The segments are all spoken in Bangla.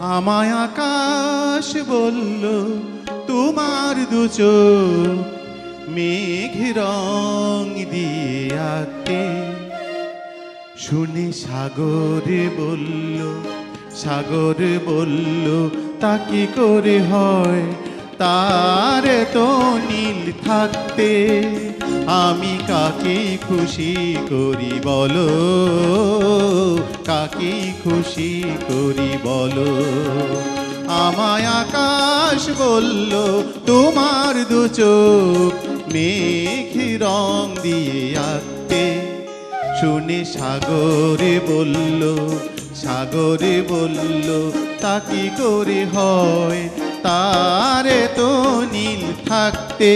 আমায় আকাশ বলল, তোমার দুচো মেঘ রং দিয়ে আঁকে। শুনে সাগর বলল সাগর বলল, তা কি করে হয়? তার তো নীল থাকতে আমি কাকে খুশি করি বলো? কাকে খুশি করি বলো? আমায় আকাশ বলল, তোমার দু চোখ মেঘ রং দিয়ে আঁকতে। শুনে সাগরে বলল সাগরে বলল, তা কি করে হয়? তারে তো নীল থাকতে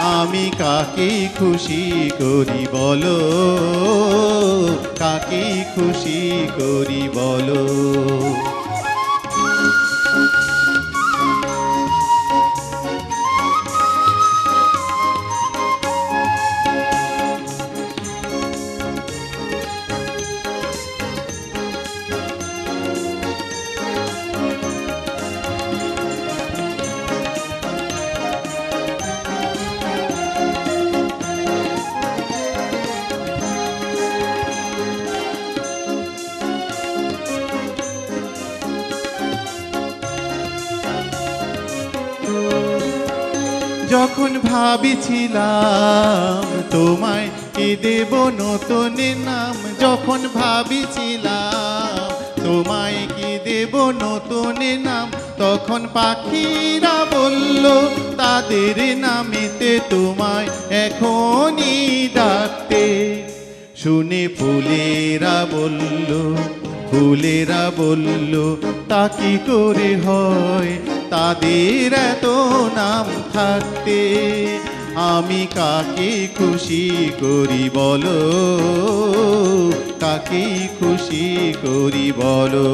আমি কাকে খুশি করি বলো? কাকে খুশি করি বলো? যখন ভাবিছিলাম তোমায় কি দেব নতুন নাম, যখন ভাবিছিলাম তোমায় কি দেব নতুন নাম, তখন পাখিরা বলল, তাদের নামেতে তোমায় এখনই ডাকতে। শুনে ফুলেরা বলল ফুলেরা বলল, তা কি করে হয়? তাদের এত নাম থাকতে আমি কাকে খুশি করি বলো? কাকে খুশি করি বলো?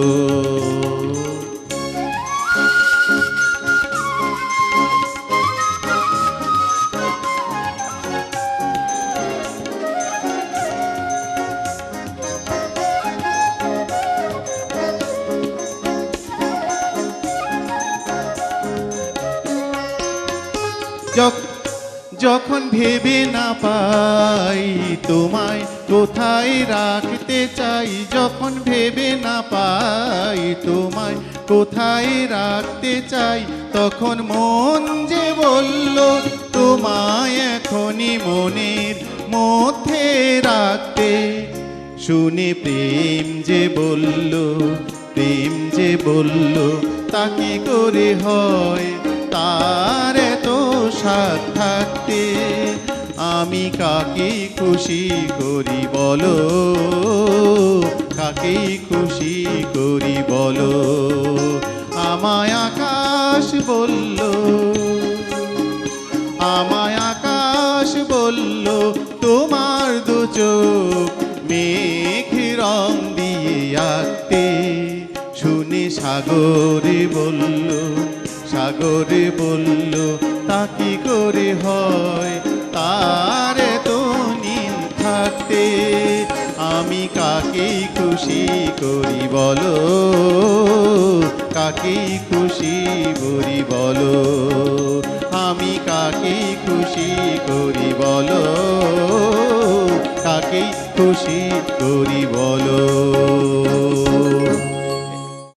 যখন ভেবে না পাই তোমায়, কোথায় রাখতে চাই? যখন ভেবে না পাই তোমায়, কোথায় রাখতে চাই? তখন মন যে বলল, তোমায় এখনই মনের মধ্যে রাখতে। শুনে প্রেম যে বলল, প্রেম যে বলল তা কি করে হয় তার তো স্বাদ থাকতে, আমি কাকে খুশি করি বলো? কাকে খুশি করি বলো? আমায় আকাশ বলল, আমায় আকাশ বলল, তোমার দু চোখ মেঘ রং দিয়ে আঁকতে, শুনে সাগরে বলল সাগরে বলল, তা কি করে হয়? তার তো নীল থাকতে আমি কাকে খুশি করি বলো? কাকে খুশি করি বলো? আমি কাকে খুশি করি বলো? কাকে খুশি করি বলো?